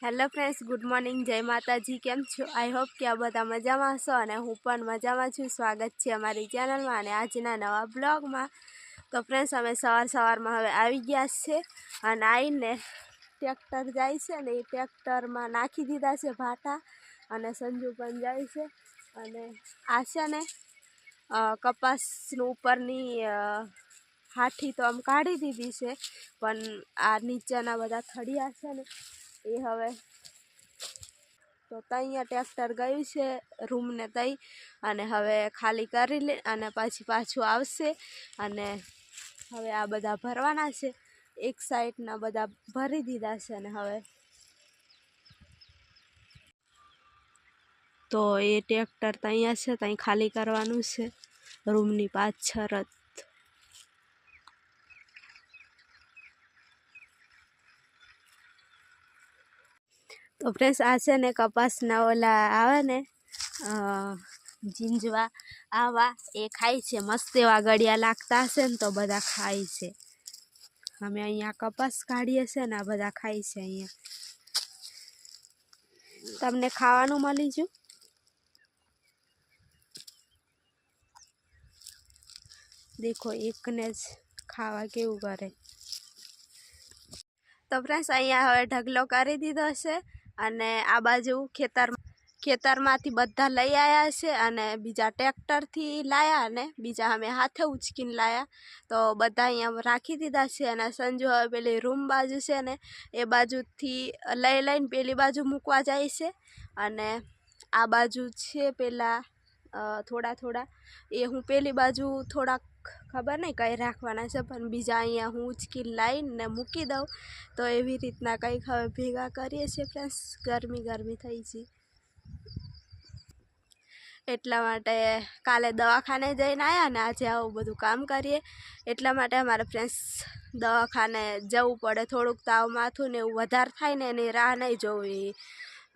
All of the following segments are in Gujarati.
હેલો ફ્રેન્ડ્સ, ગુડ મોર્નિંગ, જય માતાજી, કેમ છો? આઈ હોપ કે આ બધા મજામાં હશો અને હું પણ મજામાં છું. સ્વાગત છે અમારી ચેનલમાં અને આજના નવા બ્લોગમાં. તો ફ્રેન્ડ્સ, અમે સવાર સવારમાં હવે આવી ગયા છે અને આવીને ટ્રેક્ટર જાય છે ને એ ટ્રેક્ટરમાં નાખી દીધા છે ભાટા અને સંજુ પણ જાય છે. અને આ છે ને કપાસનું ઉપરની હાઠી તો આમ કાઢી દીધી છે, પણ આ નીચેના બધા થળિયા છે ને એ હવે. તો ત્યાં ટ્રેક્ટર ગયું છે, રૂમને તઈ, અને હવે ખાલી કરી લે, અને પછી પાછું આવશે. અને હવે આ બધા ભરવાના છે. એક સાઈડના બધા ભરી દીધા છે અને હવે. તો એ ટ્રેક્ટર ત્યાં છે ત્યાં ખાલી કરવાનું છે. રૂમની પાછળ જ. તો ફ્રેન્ડ્સ આ છે ને કપાસના ઓલા આવે ને ઝીંજવા આવા, એ ખાય છે. મસ્ત એવા ગળિયા લાગતા હશે ને તો બધા ખાય છે. અમે અહીંયા કપાસ કાઢીએ છે ને, આ બધા ખાય છે અહીંયા. તમને ખાવાનું મળી ગયું? દેખો, એકને જ ખાવા કેવું કરે. તો ફ્રેન્ડ્સ અહીંયા હવે ઢગલો કરી દીધો છે. અને આ બાજુ ખેતર ખેતરમાંથી બધા લઈ આવ્યા છે અને બીજા ટ્રેક્ટરથી લાયા અને બીજા અમે હાથે ઉચકીને લાયા. તો બધા અહીંયા રાખી દીધા છે અને સંજુ હવે પેલી રૂમ બાજુ છે ને એ બાજુથી લઈ લઈને પેલી બાજુ મૂકવા જાય છે. અને આ બાજુ છે પેલા થોડા થોડા એ હું પેલી બાજુ થોડાક ખબર નહીં કંઈ રાખવાના છે, પણ બીજા અહીંયા હું ઉચકી લાવીને મૂકી દઉં. તો એવી રીતના કંઈક હવે ભેગા કરીએ છીએ ફ્રેન્ડ્સ ગરમી ગરમી થઈ છે. એટલા માટે કાલે દવાખાને જઈને આવ્યા ને આજે આવું બધું કામ કરીએ. એટલા માટે અમારે ફ્રેન્ડ્સ દવાખાને જવું પડે. થોડુંક તાવ માથું ને એવું વધારે થાય ને એની રાહ નહીં જોવી.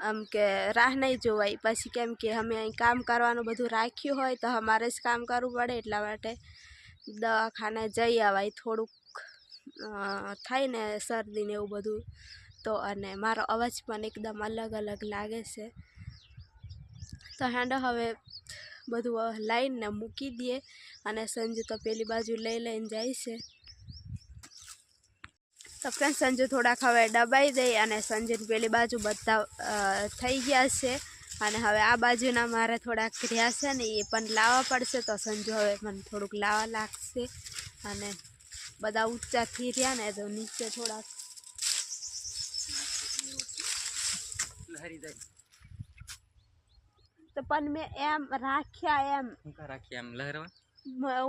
આમ કે રાહ નહીં જોવાય. પછી કેમ કે અમે અહીં કામ કરવાનું બધું રાખ્યું હોય તો અમારે જ કામ કરવું પડે એટલા માટે. દવાખાને જઈ આવાય થોડુંક થાય ને શરદી ને એવું બધું, તો અને મારો અવાજ પણ એકદમ અલગ અલગ લાગે છે. તો હેંડો હવે બધું લાઈનને મૂકી દઈએ અને સંજુ તો પેલી બાજુ લઈ લઈને જાય છે. તો ફ્રેન્ડ સંજુ થોડાક હવે દબાઈ દઈ અને સંજુની પેલી બાજુ બધા થઈ ગયા છે. અને હવે આ બાજુના મારે થોડાક રહ્યા છે ને એ પણ લાવવા પડશે તો સંજુ હવે મને થોડુંક લાવવા લાગશે. અને બધા ઊંચા થઈ રહ્યા ને તો નીચે થોડાક. તો પણ મેં એમ રાખ્યા એમ. રાખ્યા એમ? લહેરવા?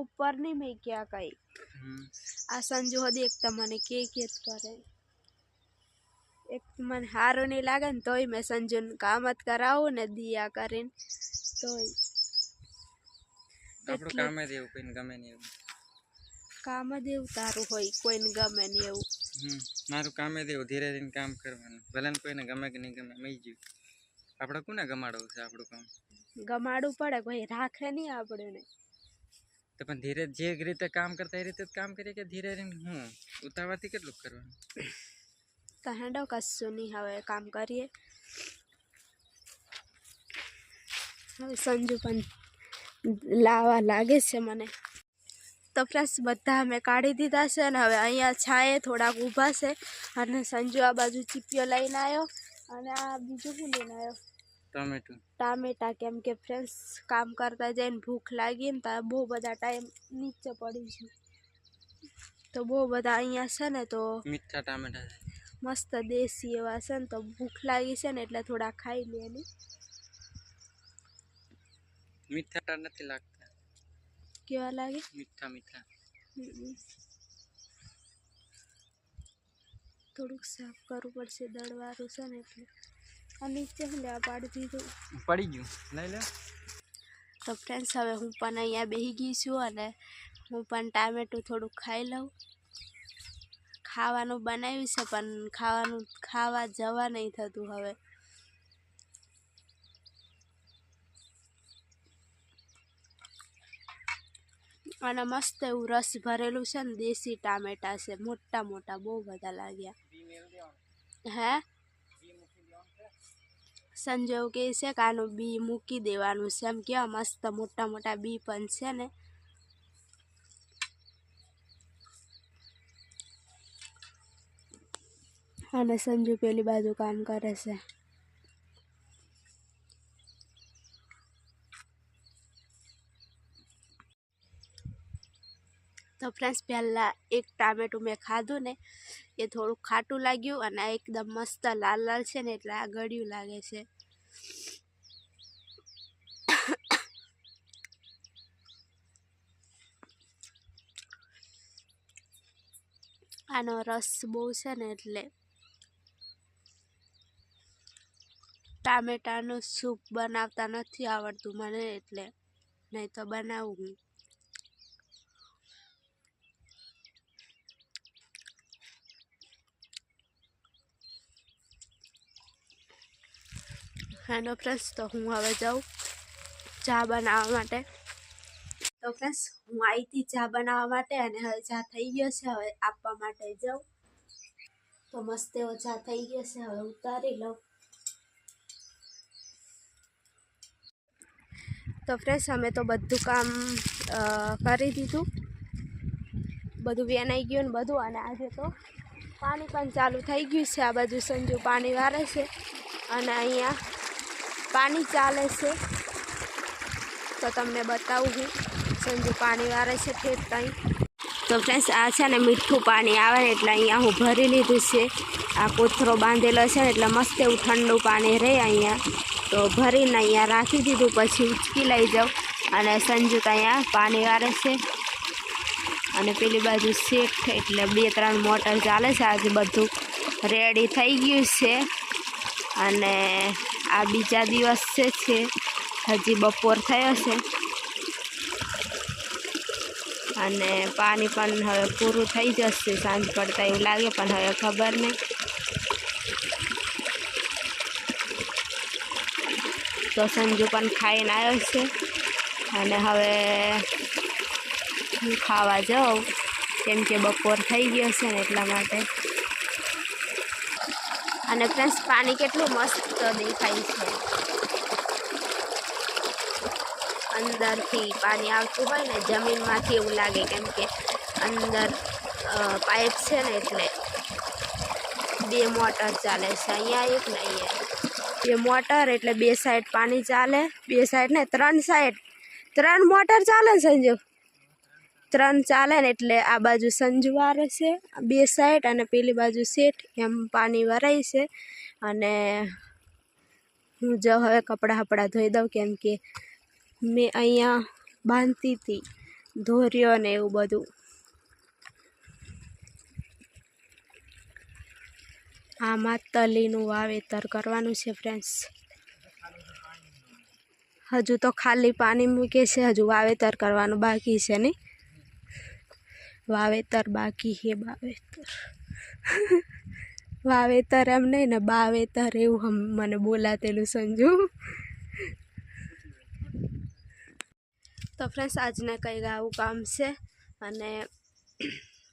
ઉપર નહીં મેં ક્યાં કઈ આ સંજુ હદી એક તો મને કે કે કરે. એક મને સારું નહીં લાગે ને તોય મેં સંજુન કામ જ કરાવું ને દિયા કરીને. તોય. આપણું કામ જ એવું કોઈને ગમે નહીં એવું. કામ જ એવું તારું હોય કોઈને ગમે નહીં એવું. મારું કામ જ એવું ધીરે ધીરે કામ કરવાનું. ભલે ને કોઈને ગમે કે નહીં ગમે મઈ ગયું. આપણે કોને ગમાડવું છે આપણું કામ? ગમાડવું પડે કોઈ રાખે નહીં આપણે તો પણ ધીરે જે રીતે કામ કરતા એ રીતે કામ કરીએ કે ધીરે ધીરે હું? ઉતાવળથી કેટલું કરવાનું? તો હેંડો કશું નહીં હવે કામ કરીએ. હવે સંજુ પણ લાવા લાગે છે મને. તો ફ્રેશ બધા અમે કાઢી દીધા છે અને હવે અહીંયા છાએ થોડાક ઊભા છે અને સંજુ આ બાજુ ચીપિયો લઈને આવ્યો અને આ બીજું શું લઈને આવ્યો? ટમેટું. ટામેટા કેમ કે ફ્રેન્ડ્સ કામ કરતા જઈને ભૂખ લાગી ને તો બહુ બધા ટાઈમ નીચે પડી છે. તો બહુ બધા અહીંયા છે ને તો મીઠા ટામેટા મસ્ત દેશી એવા છે ને તો ભૂખ લાગી છે ને એટલે થોડા ખાઈ લે ને મીઠા ટા નથી લાગતા. કેવા લાગે? મીઠા મીઠા. હમ. થોડુંક સાફ કરવું પડશે દળવાળું છે ને એટલે. આ નીચે હું લેવા પાડી દીધું પડી ગયું. લઈ લે. તો ફ્રેન્ડ્સ હવે હું પણ અહીંયા બેસી ગઈ છું અને હું પણ ટામેટું થોડુંક ખાઈ લઉં. ખાવાનું બનાવ્યું છે, પણ ખાવાનું ખાવા જવા નહીં થતું હવે. અને મસ્ત એવું રસ ભરેલું છે ને દેશી ટામેટા છે, મોટા મોટા, બહુ બધા લાગ્યા. હે? સંજોગ કે છે કે આનું બી મૂકી દેવાનું છે, એમ કેવા મસ્ત મોટા મોટા બી પણ છે ને. અને સંજુ પેલી બાજુ કામ કરે છે. તો ફ્રેન્ડ્સ પહેલાં એક ટામેટું મેં ખાધું ને, એ થોડું ખાટું લાગ્યું અને એકદમ મસ્ત લાલ લાલ છે ને, એટલે આ ગળ્યું લાગે છે. આનો રસ બહુ છે ને, એટલે ટામેટાનું સૂપ બનાવતા નથી આવડતું મને એટલે નહીં તો બનાવું હું. હેલો ફ્રેન્ડ્સ, તો હું હવે જાઉં ચા બનાવવા માટે. તો ફ્રેન્ડ્સ, હું આવી હતી ચા બનાવવા માટે અને હવે ચા થઈ ગયો છે. હવે આપવા માટે જાઉં. તો મસ્ત એવો ચા થઈ ગયો છે. હવે ઉતારી લઉં. તો ફ્રેશ અમે તો બધું કામ કરી દીધું. બધું વેનાઈ ગયું ને બધું અને આજે તો પાણી પણ ચાલુ થઈ ગયું છે. આ બાજુ સંજુ પાણી વારે છે અને અહીંયા પાણી ચાલે છે. તો તમને બતાવું હું. સંજુ પાણી વારે છે ઠેર કંઈ તો ફ્રેન્ડ્સ આ છે ને મીઠું પાણી આવે ને એટલે અહીંયા હું ભરી લીધું છે. આ કોથરો બાંધેલો છે ને એટલે મસ્ત એવું ઠંડુ પાણી રહે અહીંયા. તો ભરીને અહીંયા રાખી દીધું, પછી ઉચકી લઈ જાઉં અને સંજુ અહીંયા પાણી વારે છે. અને પેલી બાજુ શેઠ એટલે બે ત્રણ મોટર ચાલે છે. આજે બધું રેડી થઈ ગયું છે. અને આ બીજા દિવસ છે. હજી બપોર થયો છે. અને પાણી પણ હવે પૂરું થઈ જશે. સાંજ પડતા એવું લાગે, પણ હવે ખબર નહીં. તો સંજુ પણ ખાઈને આવ્યો છે. અને હવે હું ખાવા જાઉં, કેમ કે બપોર થઈ ગયો છે ને એટલા માટે. અને ફ્રેન્ડ્સ પાણી કેટલું મસ્ત દેખાય છે. અંદરથી પાણી આવતું હોય ને, જમીનમાંથી એવું લાગે કેમ કે અંદર પાઇપ છે ને એટલે બે મોટર ચાલે છે. અહીંયા એક ને અહીંયા. બે મોટર એટલે બે સાઈડ પાણી ચાલે, બે સાઈડ ને ત્રણ સાઈડ. ત્રણ મોટર ચાલે સંજુ? ત્રણ ચાલે ને એટલે આ બાજુ સંજુ વારે છે, બે સાઈડ અને પેલી બાજુ શેઠ, એમ પાણી વરાય છે. અને હું જો હવે કપડાં હપડાં ધોઈ દઉં કેમ કે મેં અહીંયા બાંધતી હતી ધોર્યો ને એવું બધું. આમાં તલીનું વાવેતર કરવાનું છે ફ્રેન્ડ્સ હજુ તો ખાલી પાણી મૂકે છે, હજુ વાવેતર કરવાનું બાકી છે નહીં વાવેતર બાકી છે, વાવેતર. વાવેતર એમ નહીં ને, બાવેતર એવું મને બોલાતેલું સમજુ તો ફ્રેન્ડ્સ આજને કંઈક આવું કામ છે અને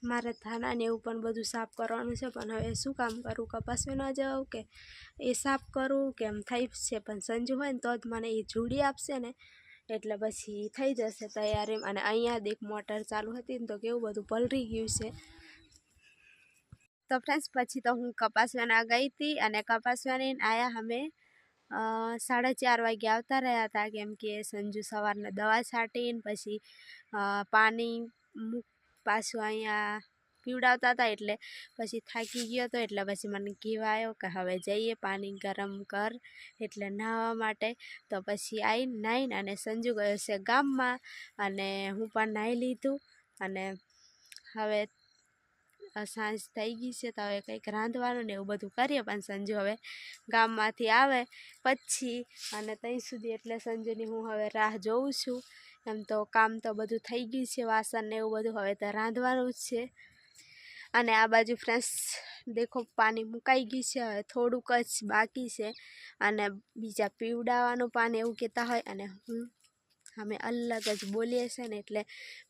મારે ધાણા ને એવું પણ બધું સાફ કરવાનું છે, પણ હવે શું કામ કરું? કપાસવી ન જાઉં કે એ સાફ કરું? કે એમ થઈ છે? પણ સંજુ હોય ને તો જ મને એ જોડી આપશે ને, એટલે પછી થઈ જશે તૈયારી. અને અહીંયા દીક મોટર ચાલુ હતી ને તો કેવું બધું પલરી ગયું છે. તો ફ્રેન્ડ્સ પછી તો હું કપાસવાના ગઈ હતી અને કપાસવાની આવ્યા અમે સાડા ચાર વાગે આવતા રહ્યા હતા. કેમ કે સંજુ સવારના દવા છાંટીને પછી પાણી મૂક પાછું અહીંયા પીવડાવતા હતા એટલે પછી થાકી ગયો હતો એટલે પછી મને કહેવાયો કે હવે જઈએ પાણી ગરમ કર એટલે નાહવા માટે. તો પછી આવીને નાહીને અને સંજુ ગયો છે ગામમાં અને હું પણ નાહી લીધું અને હવે સાંજ થઈ ગઈ છે તો હવે કંઈક રાંધવાનું ને એવું બધું કરીએ પણ સંજુ હવે ગામમાંથી આવે પછી અને ત્યાં સુધી એટલે સંજુની હું હવે રાહ જોઉં છું. એમ તો કામ તો બધું થઈ ગયું છે, વાસણ ને એવું બધું હવે તો રાંધવાનું જ છે. અને આ બાજુ ફ્રેન્ડ્સ, દેખો પાણી મુકાઈ ગયું છે, હવે થોડુંક જ બાકી છે. અને બીજા પીવડાવવાનું પાણી એવું કહેતા હોય અને હું, અમે અલગ જ બોલીએ છીએ ને એટલે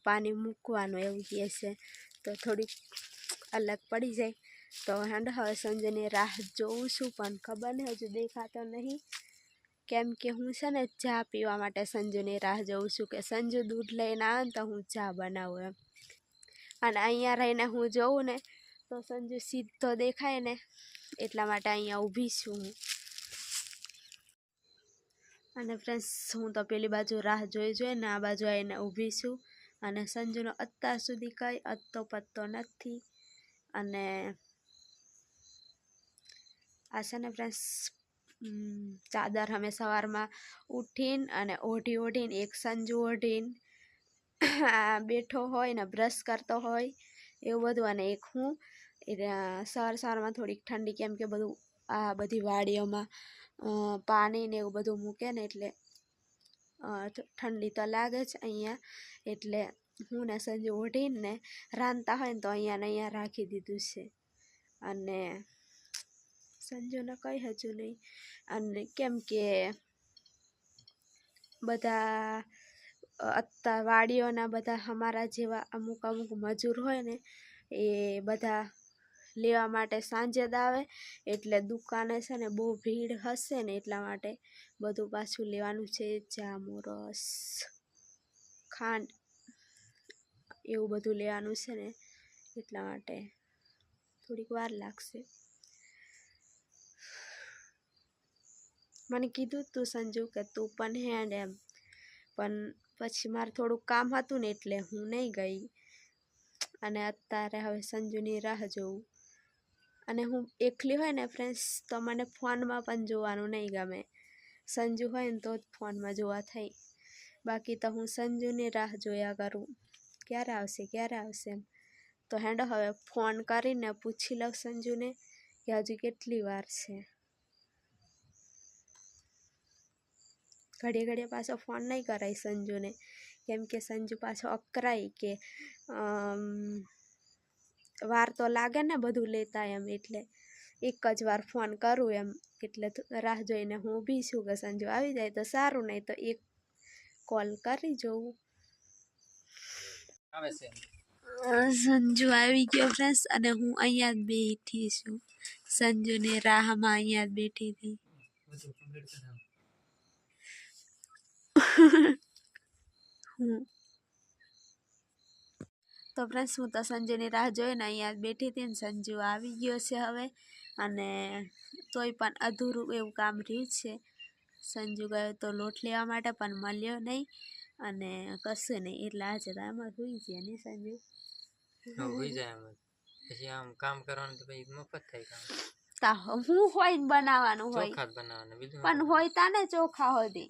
પાણી મૂકવાનું એવું કહે છે. તો થોડીક અલગ પડી જાય. તો હેંડ, હવે સંજયની રાહ જોઉં છું, પણ ખબર નહીં, હજુ દેખાતો નહીં. કેમ કે હું છે ને ચા પીવા માટે સંજુની રાહ જોઉં છું કે સંજુ દૂધ લઈને આવે ને તો હું ચા બનાવું એમ. અને અહીંયા રહીને હું જોઉં ને તો સંજુ સીધો દેખાય ને એટલા માટે અહીંયા ઊભી છું હું. અને ફ્રેન્ડ્સ હું તો પેલી બાજુ રાહ જોઈ જોઈને આ બાજુ આવીને ઊભી છું. અને સંજુનો અત્યાર સુધી કંઈ અત્તો પત્તો નથી. અને આ છે ને ફ્રેન્ડ્સ ચાદર અમે સવારમાં ઉઠીને અને ઓઢી ઓઢીને, એક સંજુ ઓઢીને બેઠો હોય ને, બ્રશ કરતો હોય, એવું બધું. અને એક હું સવાર સવારમાં થોડીક ઠંડી કેમ કે બધું, આ બધી વાડીઓમાં પાણી ને એવું બધું મૂકે ને એટલે ઠંડી તો લાગે જ અહીંયા. એટલે હું ને સંજુ ઓઢીને રાંધતા હોય ને તો અહીંયા ને અહીંયા રાખી દીધું છે. અને સંજુને કંઈ હજુ નહીં. અને કેમ કે બધા અત્યાર વાડીઓના બધા અમારા જેવા અમુક અમુક મજૂર હોય ને, એ બધા લેવા માટે સાંજે જ આવે. એટલે દુકાને છે ને બહુ ભીડ હશે ને એટલા માટે બધું પાછું લેવાનું છે. જામુ, રસ, ખાંડ એવું બધું લેવાનું છે ને એટલા માટે થોડીક વાર લાગશે. મને કીધું તું સંજુ કે તું પણ હેડ એમ. પણ પછી મારે થોડું કામ હતું ને એટલે હું નહીં ગઈ. અને અત્યારે હવે સંજુની રાહ જોઉં. અને હું એકલી હોય ને ફ્રેન્ડ્સ તો મને ફોનમાં પણ જોવાનું નહીં ગમે. સંજુ હોય ને તો જ ફોનમાં જોવા થઈ. બાકી તો હું સંજુની રાહ જોયા કરું. ક્યારે આવશે ક્યારે આવશે એમ. તો હેંડો હવે ફોન કરીને પૂછી લઉં સંજુને કે હજુ કેટલી વાર છે. ઘડીએ ઘડીએ પાછો ફોન નહીં કરાય સંજુને. કેમ કે સંજુ પાછો અકરાય કે વાર તો લાગે ને બધું લેતા એમ એટલે એક જ વાર ફોન કરું એમ. એટલે રાહ જોઈને હું ઊભી છું કે સંજુ આવી જાય તો સારું નહીં તો એક કોલ કરી જોઉં. સંજુ આવી ગયો ફ્રેન્ડ્સ અને હું અહીંયા જ બેઠી છું. સંજુને રાહમાં અહીંયા જ બેઠી હતી બધું કમ્પ્લીટ કરાવ હું તો ફ્રેન્ડ્સ હું તો સંજુની રાહ જોઈને અહીંયા બેઠી હતી ને સંજુ આવી ગયો છે હવે. અને તોય પણ અધૂરું એવું કામ રહ્યું છે. સંજુ ગયો તો લોટ લેવા માટે પણ મળ્યો નહીં. અને કશું નહીં એટલે આજે તો હોઈ ગયા ને સંજુ. સુઈ જાય પછી આમ કામ કરવાનું તો પછી મફત થાય કામ. તા હું હોય બનાવવાનું હોય. ચોખા બનાવવાનું પણ હોય તા ને ચોખા હોતી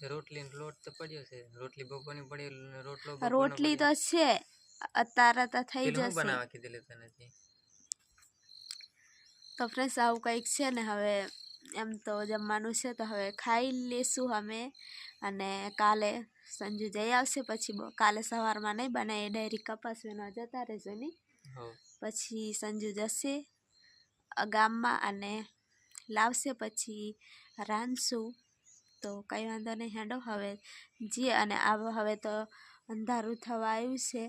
રોટલી લોટ તો પડ્યો છે. રોટલી બપોરની પડી રોટલો રોટલી તો છે. અત્યારે તો થઈ જશે. બનાવવા કીધેલું તને તે? તો ફ્રેશ આવું કંઈક છે ને હવે એમ તો જમવાનું છે તો હવે ખાઈ લેશું અમે. અને કાલે સંજુ જઈ આવશે પછી કાલે સવારમાં નહીં બને એ ડાયરી કપાસ વીણવા જતા રહેશે નહીં. પછી સંજુ જશે ગામમાં અને લાવશે પછી રાંધશું. તો કંઈ વાંધો નહીં હેડો. હવે જી અને આ હવે તો અંધારું થવા આવ્યું છે.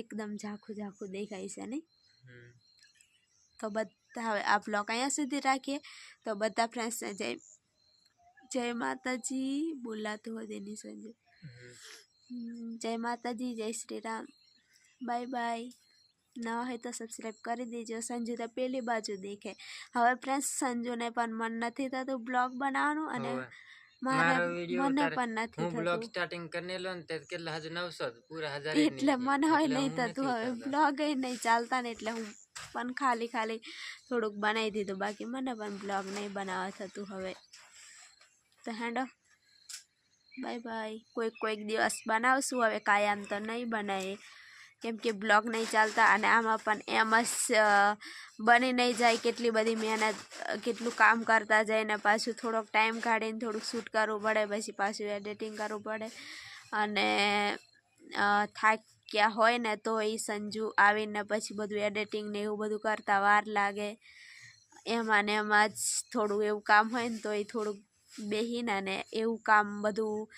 એકદમ ઝાંખું ઝાંખું દેખાય છે નહીં? તો બધા હવે આ બ્લોગ અહીંયા સુધી રાખીએ. તો બધા ફ્રેન્ડ્સને જય જય માતાજી. બોલાતું હોય તેની સંજુ જય માતાજી જય શ્રી રામ. Bye bye. નવા હોય તો સબસ્ક્રાઈબ કરી દેજો. સંજુ તો પેલી બાજુ દેખે. હવે ફ્રેન્ડ્સ સંજુને પણ મન નથી થતું બ્લોગ બનાવવાનું અને. મારે મારો વીડિયો મને પણ નથી હું બ્લોગ સ્ટાર્ટિંગ કરીને લો ને તે કેટલા હજુ નવસો પૂરા હજાર એટલે નહીં મને હોય એટલે નહીં હું થતું હવે ઉતારતો. બ્લોગ નહીં ચાલતા ને એટલે હું પણ ખાલી ખાલી થોડુંક બનાવી દીધું. બાકી મને પણ બ્લોગ નહીં બનાવવા થતું હવે. તો હેડો. બાય બાય કોઈક કોઈક દિવસ બનાવશું. હવે કાયમ તો નહીં બનાવીએ. કેમ કે બ્લોગ નહીં ચાલતા અને આમાં પણ એમ જ બની નહીં જાય કેટલી બધી મહેનત કેટલું કામ કરતા જાય ને પાછું થોડોક ટાઈમ કાઢીને થોડુંક શૂટ કરવું પડે, પછી પાછું એડિટિંગ કરવું પડે. અને થાક્યા હોય ને તો એ સંજુ આવીને પછી બધું એડિટિંગ ને એવું બધું કરતા વાર લાગે. એમાં ને એમાં જ થોડું એવું કામ હોય ને તો એ થોડુંક બેહીને અને એવું કામ બધું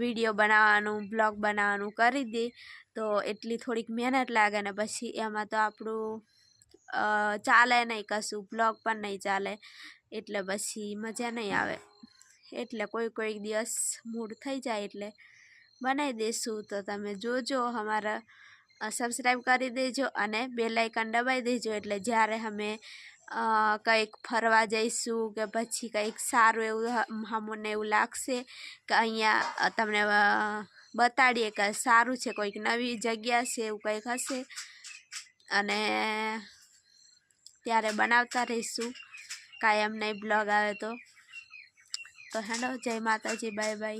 વીડિયો બનાવવાનું, બ્લોગ બનાવવાનું કરી દે. તો એટલી થોડીક મહેનત લાગે ને પછી એમાં તો આપણું ચાલે નહીં કશું, બ્લોગ પણ નહીં ચાલે. એટલે પછી મજા નહીં આવે. એટલે કોઈ કોઈક દિવસ મૂડ થઈ જાય એટલે બનાવી દઈશું તો તમે જોજો અમારા સબસ્ક્રાઈબ કરી દેજો અને બેલ આઇકન દબાવી દેજો. એટલે જ્યારે અમે કંઈક ફરવા જઈશું કે પછી કંઈક સારું એવું અમને એવું લાગશે કે અહીંયા તમને બતાડીએ કે સારું છે, કોઈક નવી જગ્યા છે, એવું કંઈક હશે. અને ત્યારે બનાવતા રહીશું. કાયમ નહીં બ્લોગ આવે તો. તો હેલો જય માતાજી, બાય બાય.